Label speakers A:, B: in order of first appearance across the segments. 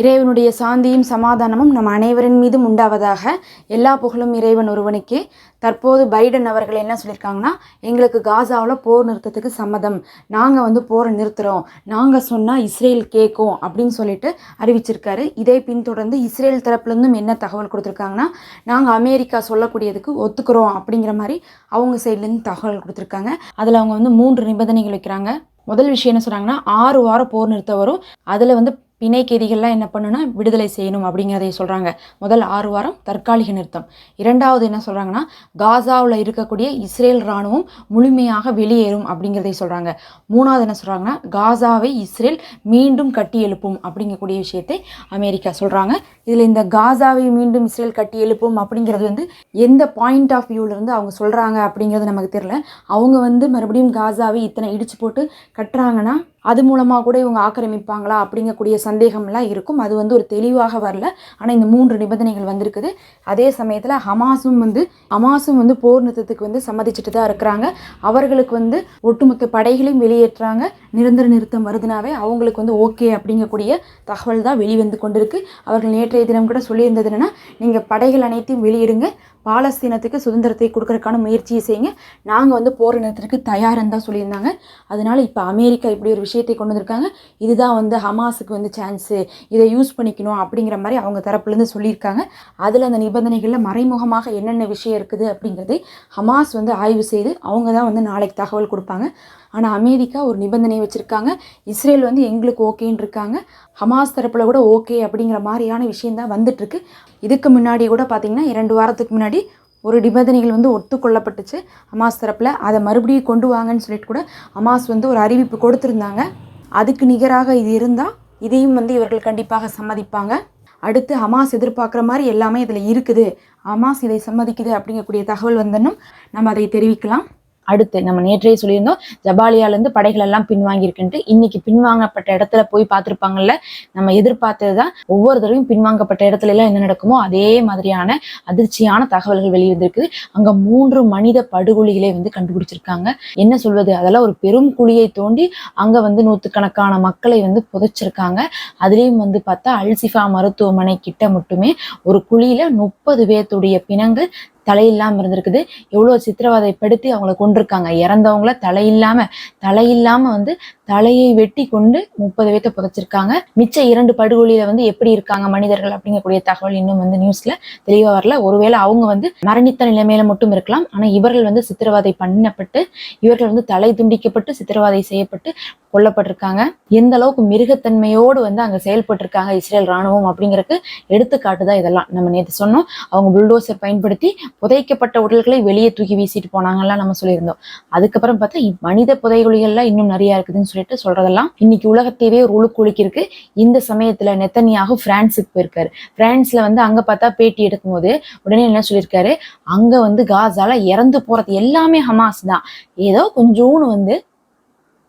A: இறைவனுடைய சாந்தியும் சமாதானமும் நம் அனைவரின் மீதும் உண்டாவதாக எல்லா புகழும் இறைவன் ஒருவனுக்கே தற்போது பைடன் அவர்கள் என்ன சொல்லியிருக்காங்கன்னா எங்களுக்கு காசாவில் போர் நிறுத்தத்துக்கு சம்மதம் நாங்கள் வந்து போரை நிறுத்துகிறோம் நாங்கள் சொன்னால் இஸ்ரேல் கேட்கும் அப்படின்னு சொல்லிட்டு அறிவிச்சிருக்காரு இதை பின்தொடர்ந்து இஸ்ரேல் தரப்புலேருந்தும் என்ன தகவல் கொடுத்துருக்காங்கன்னா நாங்கள் அமெரிக்கா சொல்லக்கூடியதுக்கு ஒத்துக்கிறோம் அப்படிங்கிற மாதிரி அவங்க சைட்லேருந்து தகவல் கொடுத்துருக்காங்க அதில் அவங்க வந்து மூன்று நிபந்தனைகள் வைக்கிறாங்க முதல் விஷயம் என்ன சொல்கிறாங்கன்னா ஆறு வாரம் போர் நிறுத்த வரும் அதில் வந்து பிணை கைதிகள்லாம் என்ன பண்ணுனா விடுதலை செய்யணும் அப்படிங்கிறதை சொல்கிறாங்க முதல் ஆறு வாரம் தற்காலிக நிறுத்தம் இரண்டாவது என்ன சொல்கிறாங்கன்னா காசாவில் இருக்கக்கூடிய இஸ்ரேல் இராணுவம் முழுமையாக வெளியேறும் அப்படிங்கிறதை சொல்கிறாங்க மூணாவது என்ன சொல்கிறாங்கன்னா காசாவை இஸ்ரேல் மீண்டும் கட்டி எழுப்பும் அப்படிங்கக்கூடிய விஷயத்தை அமெரிக்கா சொல்கிறாங்க இதில் இந்த காசாவை மீண்டும் இஸ்ரேல் கட்டி எழுப்பும் அப்படிங்கிறது வந்து எந்த பாயிண்ட் ஆஃப் வியூவிலேருந்து அவங்க சொல்கிறாங்க அப்படிங்கிறது நமக்கு தெரில அவங்க வந்து மறுபடியும் காசாவை இத்தனை இடிச்சு போட்டு கட்டுறாங்கன்னா அது மூலமாக கூட இவங்க ஆக்கிரமிப்பாங்களா அப்படிங்கக்கூடிய சந்தேகம்லாம் இருக்கும் அது வந்து ஒரு தெளிவாக வரல ஆனால் இந்த மூன்று நிபந்தனைகள் வந்திருக்குது அதே சமயத்தில் ஹமாஸும் வந்து ஹமாஸும் வந்து போர் நிறுத்தத்துக்கு வந்து சம்மதிச்சுட்டு தான் இருக்கிறாங்க அவர்களுக்கு வந்து ஒட்டுமொத்த படைகளையும் வெளியேற்றுறாங்க நிரந்தர நிறுத்தம் வருதுனாவே அவங்களுக்கு வந்து ஓகே அப்படிங்கக்கூடிய தகவல் தான் வெளிவந்து கொண்டிருக்கு அவர்கள் நேற்றைய தினம் கூட சொல்லியிருந்தது என்னென்னா நீங்கள் படைகள் அனைத்தையும் வெளியிடுங்க பாலஸ்தீனத்துக்கு சுதந்திரத்தை கொடுக்கறதுக்கான முயற்சியை செய்யுங்க நாங்கள் வந்து போர் நிறுத்தத்துக்கு தயாரன்னு தான் சொல்லியிருந்தாங்க அதனால் இப்போ அமெரிக்கா இப்படி ஒரு விஷயத்தை கொண்டு வந்திருக்காங்க இதுதான் வந்து ஹமாஸுக்கு வந்து சான்ஸு இதை யூஸ் பண்ணிக்கணும் அப்படிங்கிற மாதிரி அவங்க தரப்புலேருந்து சொல்லியிருக்காங்க அதில் அந்த நிபந்தனைகளில் மறைமுகமாக என்னென்ன விஷயம் இருக்குது அப்படிங்கிறதை ஹமாஸ் வந்து ஆய்வு செய்து அவங்க தான் வந்து நாளைக்கு தகவல் கொடுப்பாங்க ஆனால் அமெரிக்கா ஒரு நிபந்தனை வச்சுருக்காங்க இஸ்ரேல் வந்து எங்களுக்கு ஓகேன்னு இருக்காங்க ஹமாஸ் தரப்பில் கூட ஓகே அப்படிங்கிற மாதிரியான விஷயந்தான் வந்துட்டுருக்கு இதுக்கு முன்னாடி கூட பார்த்திங்கன்னா இரண்டு வாரத்துக்கு முன்னாடி ஒரு நிபந்தனைகள் வந்து ஒத்துக்கொள்ளப்பட்டுச்சு அமாஸ் தரப்பில் அதை மறுபடியும் கொண்டு வாங்கன்னு சொல்லிட்டு கூட அமாஸ் வந்து ஒரு அறிவிப்பு கொடுத்துருந்தாங்க அதுக்கு நிகராக இது இருந்தால் இதையும் வந்து இவர்கள் கண்டிப்பாக சம்மதிப்பாங்க அடுத்து அமாஸ் எதிர்பார்க்குற மாதிரி எல்லாமே இதில் இருக்குது அமாஸ் இதை சம்மதிக்குது அப்படிங்கக்கூடிய தகவல் வந்தனும் நம்ம அதை தெரிவிக்கலாம் அடுத்து நம்ம நேற்றே சொல்லியிருந்தோம் ஜபாலியால இருந்து படைகள் எல்லாம் பின்வாங்கியிருக்குன்ட்டு இன்னைக்கு பின்வாங்கப்பட்ட இடத்துல போய் பார்த்திருப்பாங்கல்ல நம்ம எதிர்பார்த்தது தான் ஒவ்வொரு தடவையும் பின்வாங்கப்பட்ட இடத்துல எல்லாம் என்ன நடக்குமோ அதே மாதிரியான அதிர்ச்சியான தகவல்கள் வெளியிருந்திருக்கு அங்க மூன்று மனித படுகொலிகளை வந்து கண்டுபிடிச்சிருக்காங்க என்ன சொல்வது அதெல்லாம் ஒரு பெரும் குழியை தோண்டி அங்க வந்து நூற்றுக்கணக்கான மக்களை வந்து புதைச்சிருக்காங்க அதுலேயும் வந்து பார்த்தா அல்சிஃபா மருத்துவமனை கிட்ட மட்டுமே ஒரு குழியில முப்பது பேர்த்துடைய பிணங்கள் தலையில்லாமல் இருந்திருக்குது எவ்வளோ சித்திரவதைப்படுத்தி அவங்கள கொண்டிருக்காங்க இறந்தவங்கள தலையில்லாமல் தலையில்லாமல் வந்து தலையை வெட்டி கொண்டு முப்பது பேர்த்த புதைச்சிருக்காங்க மிச்ச இரண்டு படுகொலியில வந்து எப்படி இருக்காங்க மனிதர்கள் அப்படிங்கக்கூடிய தகவல் இன்னும் வந்து நியூஸ்ல தெளிவா வரல ஒருவேளை அவங்க வந்து மரணித்த நிலைமையில மட்டும் இருக்கலாம் ஆனா இவர்கள் வந்து சித்திரவதை பண்ணப்பட்டு இவர்கள் வந்து தலை துண்டிக்கப்பட்டு சித்திரவதை செய்யப்பட்டு கொல்லப்பட்டிருக்காங்க எந்த அளவுக்கு மிருகத்தன்மையோடு வந்து அங்க செயல்பட்டு இருக்காங்க இஸ்ரேல் ராணுவம் அப்படிங்கிறதுக்கு எடுத்துக்காட்டு தான் இதெல்லாம் நம்ம நேற்று சொன்னோம் அவங்க புல்டோசர் பயன்படுத்தி புதைக்கப்பட்ட உடல்களை வெளியே தூக்கி வீசிட்டு போனாங்கலாம் நம்ம சொல்லியிருந்தோம் அதுக்கப்புறம் பார்த்தா மனித புதைகுலிகள்லாம் இன்னும் நிறைய இருக்குதுன்னு சொல்லி சொல்லிட்டு சொல்றதெல்லாம் இன்னைக்கு உலகத்தையே ஒரு உழுக்குழுக்கி இருக்கு இந்த சமயத்துல நெத்தனியாக பிரான்ஸுக்கு போயிருக்காரு பிரான்ஸ்ல வந்து அங்க பார்த்தா பேட்டி எடுக்கும் போது உடனே என்ன சொல்லியிருக்காரு அங்க வந்து காசால இறந்து போறது எல்லாமே ஹமாஸ் தான் ஏதோ கொஞ்சோன்னு வந்து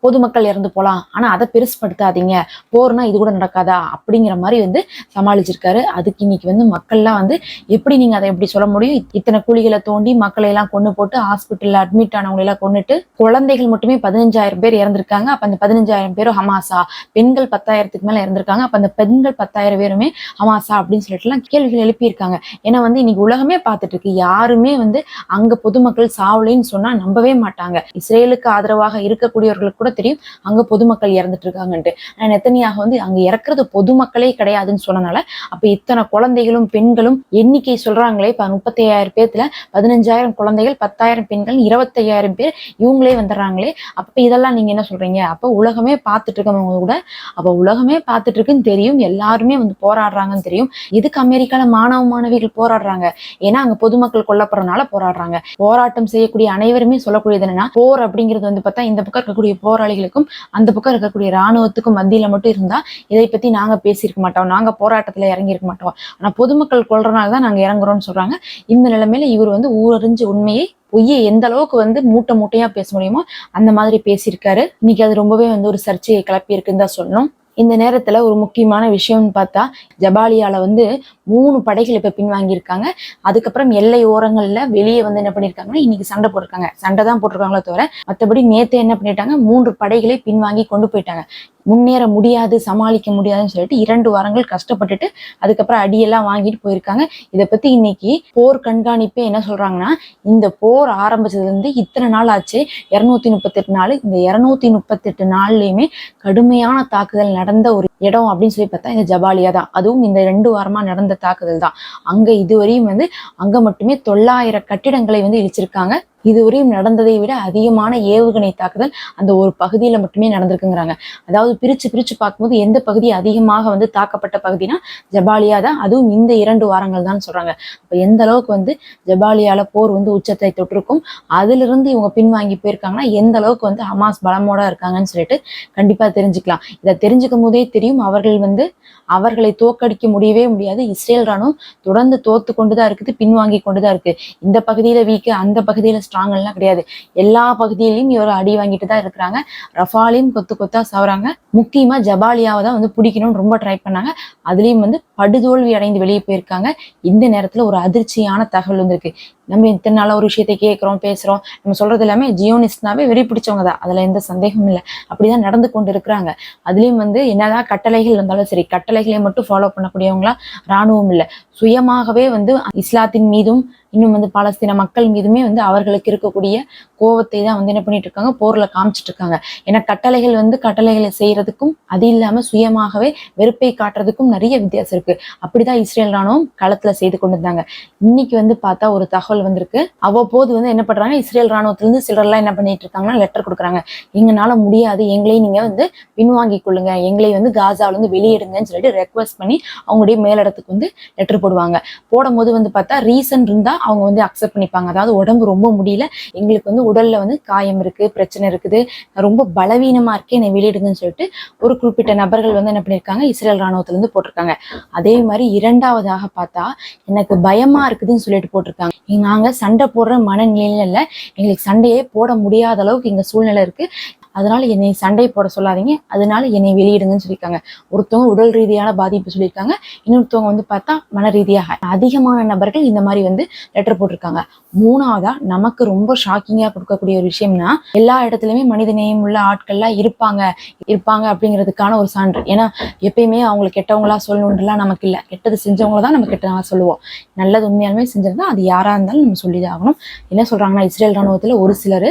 A: பொதுமக்கள் இறந்து போகலாம் ஆனால் அதை பெருசுப்படுத்தாதீங்க போர்னா இது கூட நடக்காதா அப்படிங்கிற மாதிரி வந்து சமாளிச்சிருக்காரு அதுக்கு இன்னைக்கு வந்து மக்கள்லாம் வந்து எப்படி நீங்கள் அதை எப்படி சொல்ல முடியும் இத்தனை கூலிகளை தோண்டி மக்களை எல்லாம் கொண்டு போட்டு ஹாஸ்பிட்டலில் அட்மிட் ஆனவங்க எல்லாம் கொண்டுட்டு குழந்தைகள் மட்டுமே பதினஞ்சாயிரம் பேர் இறந்திருக்காங்க அப்போ அந்த பதினஞ்சாயிரம் பேரும் ஹமாசா பெண்கள் பத்தாயிரத்துக்கு மேலே இறந்திருக்காங்க அப்போ அந்த பெண்கள் பத்தாயிரம் பேருமே ஹமாசா அப்படின்னு சொல்லிட்டுலாம் கேள்விகள் எழுப்பியிருக்காங்க ஏன்னா வந்து இன்னைக்கு உலகமே பார்த்துட்டு இருக்கு யாருமே வந்து அங்கே பொதுமக்கள் சாவலைன்னு சொன்னால் நம்பவே மாட்டாங்க இஸ்ரேலுக்கு ஆதரவாக இருக்கக்கூடியவர்களுக்கு கூட கூட தெரியும் அங்க பொதுமக்கள் இறந்துட்டு இருக்காங்கன்ட்டு நெத்தனியாக வந்து அங்க இறக்குறது பொதுமக்களே கிடையாதுன்னு சொன்னனால அப்ப இத்தனை குழந்தைகளும் பெண்களும் எண்ணிக்கை சொல்றாங்களே முப்பத்தி ஐயாயிரம் பேர்த்துல பதினஞ்சாயிரம் குழந்தைகள் பத்தாயிரம் பெண்கள் இருபத்தையாயிரம் பேர் இவங்களே வந்துடுறாங்களே அப்ப இதெல்லாம் நீங்க என்ன சொல்றீங்க அப்ப உலகமே பார்த்துட்டு இருக்கவங்க கூட அப்ப உலகமே பார்த்துட்டு இருக்குன்னு தெரியும் எல்லாருமே வந்து போராடுறாங்கன்னு தெரியும் இதுக்கு அமெரிக்கால மாணவ மாணவிகள் போராடுறாங்க ஏன்னா அங்க பொதுமக்கள் கொல்லப்படுறதுனால போராடுறாங்க போராட்டம் செய்யக்கூடிய அனைவருமே சொல்லக்கூடியது என்னன்னா போர் அப்படிங்கிறது வந்து பார்த்தா இந்த பக்கம் இருக்கக்கூடிய போர் போராளிகளுக்கும் அந்த பக்கம் இருக்கக்கூடிய இராணுவத்துக்கும் மத்தியில் மட்டும் இருந்தால் இதை பற்றி நாங்கள் பேசியிருக்க மாட்டோம் நாங்கள் போராட்டத்தில் இறங்கியிருக்க மாட்டோம் ஆனால் பொதுமக்கள் கொள்றனால தான் நாங்கள் இறங்குறோம்னு சொல்கிறாங்க இந்த நிலைமையில இவர் வந்து ஊரறிஞ்சு உண்மையை பொய்யை எந்த அளவுக்கு வந்து மூட்டை மூட்டையாக பேச முடியுமோ அந்த மாதிரி பேசியிருக்காரு இன்னைக்கு அது ரொம்பவே வந்து ஒரு சர்ச்சையை கிளப்பியிருக்குன்னு தான் சொல்லணும் இந்த நேரத்தில் ஒரு முக்கியமான விஷயம்னு பார்த்தா ஜபாலியால வந்து மூணு படைகள் இப்போ பின்வாங்கியிருக்காங்க அதுக்கப்புறம் எல்லை ஓரங்களில் வெளியே வந்து என்ன பண்ணியிருக்காங்கன்னா இன்னைக்கு சண்டை போட்டிருக்காங்க சண்டை தான் போட்டிருக்காங்களோ தவிர மற்றபடி நேற்று என்ன பண்ணிட்டாங்க மூன்று படைகளை பின்வாங்கி கொண்டு போயிட்டாங்க முன்னேற முடியாது சமாளிக்க முடியாதுன்னு சொல்லிட்டு இரண்டு வாரங்கள் கஷ்டப்பட்டுட்டு அதுக்கப்புறம் அடியெல்லாம் வாங்கிட்டு போயிருக்காங்க இதை பத்தி இன்னைக்கு போர் கண்காணிப்பே என்ன சொல்றாங்கன்னா இந்த போர் ஆரம்பிச்சதுலேருந்து இத்தனை நாள் ஆச்சு இரநூத்தி முப்பத்தெட்டு நாள் இந்த இரநூத்தி முப்பத்தெட்டு நாள்லையுமே கடுமையான தாக்குதல் நடந்த ஒரு இடம் அப்படின்னு சொல்லி பார்த்தா இந்த ஜபாலியா தான் அதுவும் இந்த ரெண்டு வாரமா நடந்த தாக்குதல் தான் அங்க இதுவரையும் வந்து அங்க மட்டுமே தொள்ளாயிரம் கட்டிடங்களை வந்து இழிச்சிருக்காங்க இதுவரையும் நடந்ததை விட அதிகமான ஏவுகணை தாக்குதல் அந்த ஒரு பகுதியில் மட்டுமே நடந்திருக்குங்கிறாங்க அதாவது பிரித்து பிரித்து பார்க்கும்போது எந்த பகுதி அதிகமாக வந்து தாக்கப்பட்ட பகுதினா ஜபாலியா தான் அதுவும் இந்த இரண்டு வாரங்கள் தான் சொல்கிறாங்க அப்போ எந்த அளவுக்கு வந்து ஜபாலியால போர் வந்து உச்சத்தை தொட்டிருக்கும் அதிலிருந்து இவங்க பின்வாங்கி போயிருக்காங்கன்னா எந்த அளவுக்கு வந்து ஹமாஸ் பலமோட இருக்காங்கன்னு சொல்லிட்டு கண்டிப்பாக தெரிஞ்சுக்கலாம் இதை தெரிஞ்சுக்கும் போதே தெரியும் அவர்கள் வந்து அவர்களை தோக்கடிக்க முடியவே முடியாது இஸ்ரேல் ராணுவம் தொடர்ந்து தோத்து கொண்டு தான் இருக்குது பின்வாங்கி கொண்டு தான் இருக்குது இந்த பகுதியில் வீக்கு அந்த பகுதியில் எல்லாம் கிடையாது எல்லா பகுதியிலையும் இவர் அடி வாங்கிட்டு தான் இருக்கிறாங்க ரஃபாலையும் கொத்து கொத்தா சாவுறாங்க முக்கியமா ஜபாலியாவை தான் வந்து பிடிக்கணும்னு ரொம்ப ட்ரை பண்ணாங்க அதுலயும் வந்து படுதோல்வி அடைந்து வெளியே போயிருக்காங்க இந்த நேரத்துல ஒரு அதிர்ச்சியான தகவல் வந்திருக்கு நம்ம இத்தனை நாளாக ஒரு விஷயத்தை கேட்குறோம் பேசுகிறோம் நம்ம சொல்கிறது எல்லாமே ஜியோனிஸ்ட்னாவே வெறி பிடிச்சவங்க தான் அதில் எந்த சந்தேகமும் இல்லை அப்படிதான் நடந்து கொண்டு இருக்கிறாங்க அதுலேயும் வந்து என்னதான் கட்டளைகள் இருந்தாலும் சரி கட்டளைகளையும் மட்டும் ஃபாலோ பண்ணக்கூடியவங்களா இராணுவம் இல்லை சுயமாகவே வந்து இஸ்லாத்தின் மீதும் இன்னும் வந்து பாலஸ்தீன மக்கள் மீதுமே வந்து அவர்களுக்கு இருக்கக்கூடிய கோவத்தை தான் வந்து என்ன பண்ணிட்டு இருக்காங்க போர்ல காமிச்சிட்டு இருக்காங்க ஏன்னா கட்டளைகள் வந்து கட்டளைகளை செய்யறதுக்கும் அது இல்லாம சுயமாகவே வெறுப்பை காட்டுறதுக்கும் நிறைய வித்தியாசம் இருக்கு அப்படிதான் இஸ்ரேல் ராணுவம் களத்துல செய்து கொண்டிருந்தாங்க இன்னைக்கு வந்து பார்த்தா ஒரு தகவல் தகவல் வந்திருக்கு அவ்வப்போது வந்து என்ன பண்றாங்க இஸ்ரேல் ராணுவத்திலிருந்து சிலர்லாம் என்ன பண்ணிட்டு இருக்காங்கன்னா லெட்டர் கொடுக்குறாங்க எங்களால முடியாது எங்களையும் நீங்க வந்து பின்வாங்கி கொள்ளுங்க எங்களை வந்து காசால வந்து வெளியிடுங்கன்னு சொல்லிட்டு ரெக்வஸ்ட் பண்ணி அவங்களுடைய மேலிடத்துக்கு வந்து லெட்டர் போடுவாங்க போடும்போது வந்து பார்த்தா ரீசன் இருந்தா அவங்க வந்து அக்செப்ட் பண்ணிப்பாங்க அதாவது உடம்பு ரொம்ப முடியல எங்களுக்கு வந்து உடல்ல வந்து காயம் இருக்கு பிரச்சனை இருக்குது ரொம்ப பலவீனமா இருக்கே என்னை வெளியிடுங்கன்னு சொல்லிட்டு ஒரு குறிப்பிட்ட நபர்கள் வந்து என்ன பண்ணியிருக்காங்க இஸ்ரேல் ராணுவத்திலிருந்து போட்டிருக்காங்க அதே மாதிரி இரண்டாவதாக பார்த்தா எனக்கு பயமா இருக்குதுன்னு சொல்லிட்டு போட்டிருக்காங்க நாங்கள் சண்டை போடுற மனநிலையில இல்லை எங்களுக்கு சண்டையே போட முடியாத அளவுக்கு எங்கள் சூழ்நிலை இருக்குது அதனால என்னை சண்டை போட சொல்லாதீங்க அதனால என்னை வெளியிடுங்கன்னு சொல்லியிருக்காங்க ஒருத்தவங்க உடல் ரீதியான பாதிப்பு சொல்லியிருக்காங்க இன்னொருத்தவங்க வந்து பார்த்தா மன ரீதியாக அதிகமான நபர்கள் இந்த மாதிரி வந்து லெட்டர் போட்டிருக்காங்க மூணாவதா நமக்கு ரொம்ப ஷாக்கிங்காக கொடுக்கக்கூடிய ஒரு விஷயம்னா எல்லா இடத்துலையுமே நேயம் உள்ள ஆட்கள்லாம் இருப்பாங்க இருப்பாங்க அப்படிங்கிறதுக்கான ஒரு சான்று ஏன்னா எப்பயுமே அவங்களை கெட்டவங்களா சொல்லணுன்றலாம் நமக்கு இல்லை கெட்டது செஞ்சவங்கள தான் நம்ம கெட்டதாக சொல்லுவோம் நல்லது உண்மையாலுமே செஞ்சிருந்தா அது யாராக இருந்தாலும் நம்ம சொல்லிதான் ஆகணும் என்ன சொல்றாங்கன்னா இஸ்ரேல் ராணுவத்தில் ஒரு சிலர்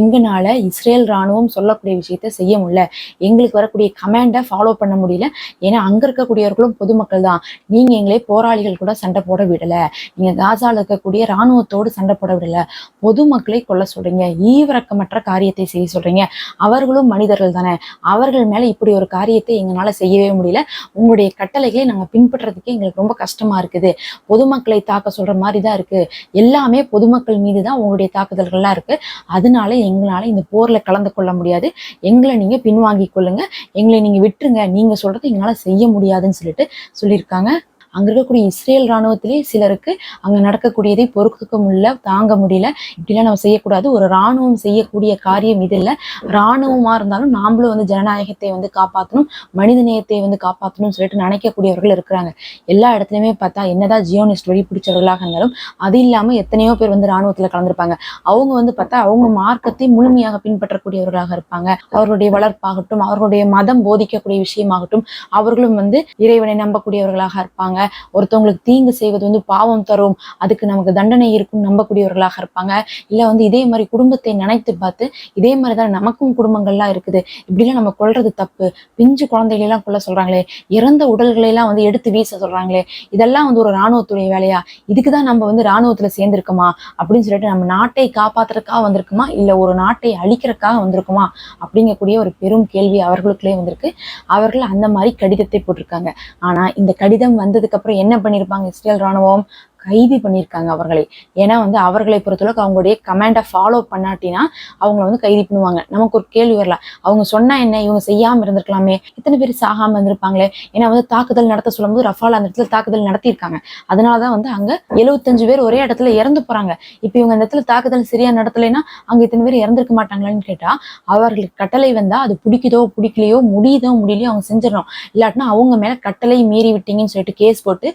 A: எங்கனால இஸ்ரேல் ராணுவம் சொல்ல சொல்லக்கூடிய விஷயத்த செய்ய முடியல எங்களுக்கு வரக்கூடிய கமாண்டை ஃபாலோ பண்ண முடியல ஏன்னா அங்கே இருக்கக்கூடியவர்களும் பொதுமக்கள் தான் நீங்கள் எங்களே போராளிகள் கூட சண்டை போட விடலை நீங்கள் காசாவில் இருக்கக்கூடிய இராணுவத்தோடு சண்டை போட விடலை பொதுமக்களை கொல்ல சொல்கிறீங்க ஈவிரக்கமற்ற காரியத்தை செய்ய சொல்கிறீங்க அவர்களும் மனிதர்கள் தானே அவர்கள் மேலே இப்படி ஒரு காரியத்தை எங்களால் செய்யவே முடியல உங்களுடைய கட்டளைகளை நாங்கள் பின்பற்றுறதுக்கு எங்களுக்கு ரொம்ப கஷ்டமாக இருக்குது பொதுமக்களை தாக்க சொல்கிற மாதிரி தான் இருக்குது எல்லாமே பொதுமக்கள் மீது தான் உங்களுடைய தாக்குதல்கள்லாம் இருக்குது அதனால எங்களால் இந்த போரில் கலந்து கொள்ள முடியாது முடியாது எங்களை நீங்க பின்வாங்கி கொள்ளுங்க எங்களை நீங்க விட்டுருங்க நீங்க சொல்றதை எங்களால் செய்ய முடியாதுன்னு சொல்லிட்டு சொல்லியிருக்காங்க அங்கே இருக்கக்கூடிய இஸ்ரேல் ராணுவத்திலே சிலருக்கு அங்கே நடக்கக்கூடியதை பொறுக்க முடியல தாங்க முடியல இப்படிலாம் நம்ம செய்யக்கூடாது ஒரு இராணுவம் செய்யக்கூடிய காரியம் இது இல்லை ராணுவமா இருந்தாலும் நாமளும் வந்து ஜனநாயகத்தை வந்து காப்பாற்றணும் மனித நேயத்தை வந்து காப்பாற்றணும்னு சொல்லிட்டு நினைக்கக்கூடியவர்கள் இருக்கிறாங்க எல்லா இடத்துலையுமே பார்த்தா என்னதான் ஜியோனிஸ்ட் வழி பிடிச்சவர்களாக இருந்தாலும் அது இல்லாமல் எத்தனையோ பேர் வந்து ராணுவத்தில் கலந்துருப்பாங்க அவங்க வந்து பார்த்தா அவங்க மார்க்கத்தை முழுமையாக பின்பற்றக்கூடியவர்களாக இருப்பாங்க அவர்களுடைய வளர்ப்பாகட்டும் அவர்களுடைய மதம் போதிக்கக்கூடிய விஷயமாகட்டும் அவர்களும் வந்து இறைவனை நம்பக்கூடியவர்களாக இருப்பாங்க ஒருத்தவங்களுக்கு தீங்கு செய்வது வந்து பாவம் தரும் அதுக்கு நமக்கு தண்டனை இருக்கும் நம்பக்கூடியவர்களாக இருப்பாங்க இல்லை வந்து இதே மாதிரி குடும்பத்தை நினைத்து பார்த்து இதே மாதிரி தான் நமக்கும் குடும்பங்கள்லாம் இருக்குது இப்படிலாம் நம்ம கொள்றது தப்பு பிஞ்சு குழந்தைகளெல்லாம் கொள்ள சொல்றாங்களே இறந்த உடல்களையெல்லாம் வந்து எடுத்து வீச சொல்றாங்களே இதெல்லாம் வந்து ஒரு இராணுவத்துடைய வேலையா இதுக்கு தான் நம்ம வந்து இராணுவத்தில் சேர்ந்துருக்குமா அப்படின்னு சொல்லிட்டு நம்ம நாட்டை காப்பாத்துறதுக்காக வந்திருக்குமா இல்லை ஒரு நாட்டை அழிக்கிறதுக்காக வந்திருக்குமா அப்படிங்கக்கூடிய ஒரு பெரும் கேள்வி அவர்களுக்குள்ளே வந்திருக்கு அவர்கள் அந்த மாதிரி கடிதத்தை போட்டிருக்காங்க ஆனால் இந்த கடிதம் வந்ததுக்கு அதுக்கப்புறம் என்ன பண்ணியிருப்பாங்க இஸ்ரேல் ராணுவம் கைது பண்ணியிருக்காங்க அவர்களை ஏன்னா வந்து அவர்களை பொறுத்தளவுக்கு அவங்களுடைய கமெண்டை ஃபாலோ பண்ணாட்டினா அவங்கள வந்து கைது பண்ணுவாங்க நமக்கு ஒரு கேள்வி வரலாம் அவங்க சொன்னா என்ன இவங்க செய்யாமல் இருந்திருக்கலாமே இத்தனை பேர் சாகாமல் இருந்திருப்பாங்களே ஏன்னா வந்து தாக்குதல் நடத்த சொல்லும் போது ரஃபால் அந்த இடத்துல தாக்குதல் நடத்தியிருக்காங்க அதனால தான் வந்து அங்கே எழுபத்தஞ்சு பேர் ஒரே இடத்துல இறந்து போகிறாங்க இப்போ இவங்க அந்த இடத்துல தாக்குதல் சரியா நடத்தலைன்னா அங்கே இத்தனை பேர் இறந்துருக்க மாட்டாங்களான்னு கேட்டால் அவர்களுக்கு கட்டளை வந்தால் அது பிடிக்குதோ பிடிக்கலையோ முடியுதோ முடியலையோ அவங்க செஞ்சிடணும் இல்லாட்டினா அவங்க மேலே கட்டளை மீறி விட்டீங்கன்னு சொல்லிட்டு கேஸ் போட்டு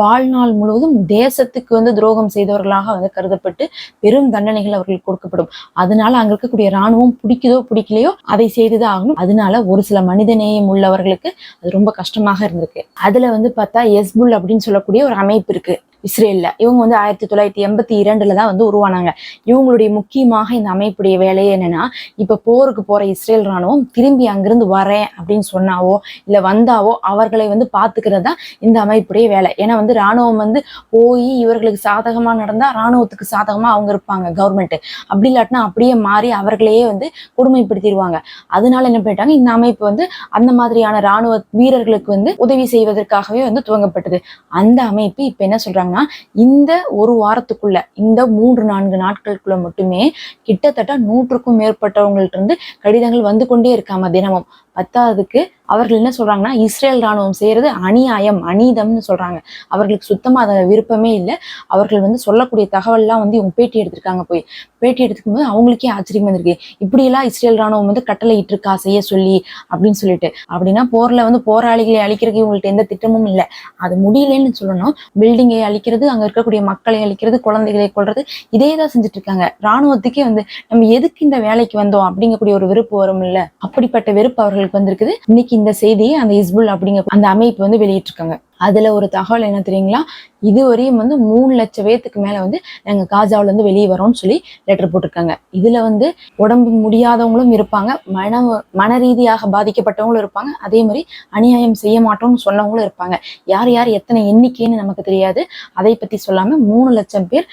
A: வாழ்நாள் முழுவதும் தேவ தேசத்துக்கு வந்து துரோகம் செய்தவர்களாக வந்து கருதப்பட்டு பெரும் தண்டனைகள் அவர்களுக்கு கொடுக்கப்படும் அதனால அங்க இருக்கக்கூடிய ராணுவம் பிடிக்குதோ பிடிக்கலையோ அதை செய்துதான் ஆகணும் அதனால ஒரு சில மனிதநேயம் உள்ளவர்களுக்கு அது ரொம்ப கஷ்டமாக இருந்திருக்கு அதுல வந்து பார்த்தா எஸ்புல் அப்படின்னு சொல்லக்கூடிய ஒரு அமைப்பு இருக்கு இஸ்ரேலில் இவங்க வந்து ஆயிரத்தி தொள்ளாயிரத்தி எண்பத்தி இரண்டுல தான் வந்து உருவானாங்க இவங்களுடைய முக்கியமாக இந்த அமைப்புடைய வேலையே என்னன்னா இப்போ போருக்கு போகிற இஸ்ரேல் ராணுவம் திரும்பி அங்கிருந்து வரேன் அப்படின்னு சொன்னாவோ இல்லை வந்தாவோ அவர்களை வந்து பார்த்துக்கிறது தான் இந்த அமைப்புடைய வேலை ஏன்னா வந்து ராணுவம் வந்து போய் இவர்களுக்கு சாதகமாக நடந்தால் ராணுவத்துக்கு சாதகமாக அவங்க இருப்பாங்க கவர்மெண்ட்டு அப்படி இல்லாட்டினா அப்படியே மாறி அவர்களையே வந்து கொடுமைப்படுத்திடுவாங்க அதனால என்ன பண்ணிட்டாங்க இந்த அமைப்பு வந்து அந்த மாதிரியான ராணுவ வீரர்களுக்கு வந்து உதவி செய்வதற்காகவே வந்து துவங்கப்பட்டது அந்த அமைப்பு இப்போ என்ன சொல்கிறாங்க பண்ணிட்டாங்கன்னா இந்த ஒரு வாரத்துக்குள்ள இந்த மூன்று நான்கு நாட்களுக்குள்ள மட்டுமே கிட்டத்தட்ட நூற்றுக்கும் மேற்பட்டவங்கள்ட்ட இருந்து கடிதங்கள் வந்து கொண்டே இருக்காம தினமும் பத்தாவதுக்கு அவர்கள் என்ன சொல்றாங்கன்னா இஸ்ரேல் ராணுவம் செய்யறது அநியாயம் அநீதம்னு சொல்றாங்க அவர்களுக்கு சுத்தமா அதை விருப்பமே இல்லை அவர்கள் வந்து சொல்லக்கூடிய தகவல்லாம் வந்து இவங்க பேட்டி எடுத்திருக்காங்க போய் பேட்டி எடுத்துக்கும் போது அவங்களுக்கே ஆச்சரியம் வந்திருக்கு இப்படியெல்லாம் இஸ்ரேல் ராணுவம் வந்து கட்டளை இட்டிருக்கா செய்ய சொல்லி அப்படின்னு சொல்லிட்டு அப்படின்னா போர்ல வந்து போராளிகளை அழிக்கிறதுக்கு இவங்கள்ட்ட எந்த திட்டமும் இல்லை அது முடியலன்னு சொல்லணும் பில்டிங்கை அழிக்கிறது அங்க இருக்கக்கூடிய மக்களை அழிக்கிறது குழந்தைகளை கொள்றது இதே தான் செஞ்சுட்டு இருக்காங்க ராணுவத்துக்கே வந்து நம்ம எதுக்கு இந்த வேலைக்கு வந்தோம் அப்படிங்கக்கூடிய ஒரு வெறுப்பு வரும் இல்லை அப்படிப்பட்ட வெறுப்பு அவர்கள் ஹெல்ப் வந்திருக்குது இன்னைக்கு இந்த செய்தியை அந்த இஸ்புல் அப்படிங்க அந்த அமைப்பு வந்து வெளியிட்டிருக்காங்க அதுல ஒரு தகவல் என்ன தெரியுங்களா இதுவரையும் வந்து மூணு லட்சம் பேத்துக்கு மேலே வந்து நாங்கள் இருந்து வெளியே வரோம்னு சொல்லி லெட்டர் போட்டிருக்காங்க இதுல வந்து உடம்பு முடியாதவங்களும் இருப்பாங்க மன மன ரீதியாக பாதிக்கப்பட்டவங்களும் இருப்பாங்க அதே மாதிரி அநியாயம் செய்ய மாட்டோம்னு சொன்னவங்களும் இருப்பாங்க யார் யார் எத்தனை எண்ணிக்கைன்னு நமக்கு தெரியாது அதை பத்தி சொல்லாம மூணு லட்சம் பேர்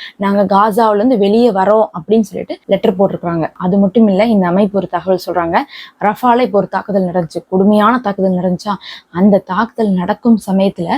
A: காஜாவில இருந்து வெளியே வரோம் அப்படின்னு சொல்லிட்டு லெட்டர் போட்டிருக்கிறாங்க அது மட்டும் இல்லை இந்த அமைப்பு ஒரு தகவல் சொல்றாங்க ரஃபால இப்போ ஒரு தாக்குதல் நடந்துச்சு கொடுமையான தாக்குதல் நடந்துச்சா அந்த தாக்குதல் நடக்கும் சமயத்தில்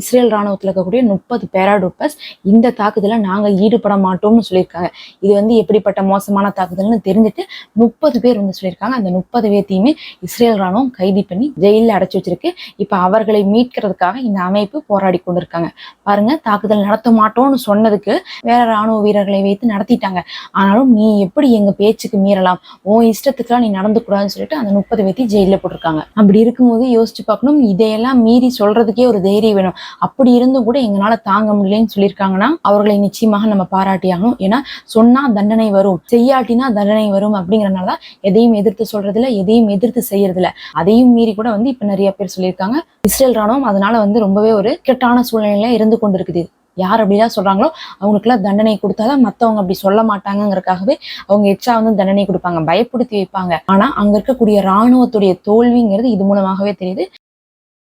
A: இஸ்ரேல் ராணுவத்தில் இருக்கக்கூடிய முப்பது பேராடூப்பர்ஸ் இந்த தாக்குதலில் நாங்கள் ஈடுபட மாட்டோம்னு சொல்லியிருக்காங்க இது வந்து எப்படிப்பட்ட மோசமான தாக்குதல்னு தெரிஞ்சுட்டு முப்பது பேர் வந்து சொல்லியிருக்காங்க அந்த முப்பது பேர்த்தையுமே இஸ்ரேல் ராணுவம் கைது பண்ணி ஜெயிலில் அடைச்சி வச்சிருக்கு இப்போ அவர்களை மீட்கிறதுக்காக இந்த அமைப்பு போராடி கொண்டிருக்காங்க பாருங்க தாக்குதல் நடத்த மாட்டோம்னு சொன்னதுக்கு வேற ராணுவ வீரர்களை வைத்து நடத்திட்டாங்க ஆனாலும் நீ எப்படி எங்க பேச்சுக்கு மீறலாம் உன் இஷ்டத்துக்குலாம் நீ நடந்து கூடாதுன்னு சொல்லிட்டு அந்த முப்பது பேர்த்தி ஜெயிலில் போட்டிருக்காங்க அப்படி இருக்கும்போது யோசிச்சு பார்க்கணும் இதையெல்லாம் மீறி சொல்றதுக்கே ஒரு தைரியம் வேணும் அப்படி இருந்தும் கூட எங்களால தாங்க முடியலன்னு சொல்லியிருக்காங்கன்னா அவர்களை நிச்சயமாக நம்ம பாராட்டியாகணும் ஏன்னா சொன்னா தண்டனை வரும் செய்யாட்டினா தண்டனை வரும் அப்படிங்கிறனால எதையும் எதிர்த்து சொல்றதுல எதையும் எதிர்த்து செய்யறதுல அதையும் மீறி கூட வந்து இப்ப நிறைய பேர் சொல்லியிருக்காங்க இஸ்ரேல் ராணுவம் அதனால வந்து ரொம்பவே ஒரு கெட்டான சூழ்நிலையில இருந்து கொண்டிருக்குது யார் சொல்றாங்களோ அவங்களுக்கு அவங்களுக்குலாம் தண்டனை கொடுத்தாதான் மத்தவங்க அப்படி சொல்ல மாட்டாங்கிறதுக்காகவே அவங்க எச்சா வந்து தண்டனை கொடுப்பாங்க பயப்படுத்தி வைப்பாங்க ஆனா அங்க இருக்கக்கூடிய இராணுவத்துடைய தோல்விங்கிறது இது மூலமாகவே தெரியுது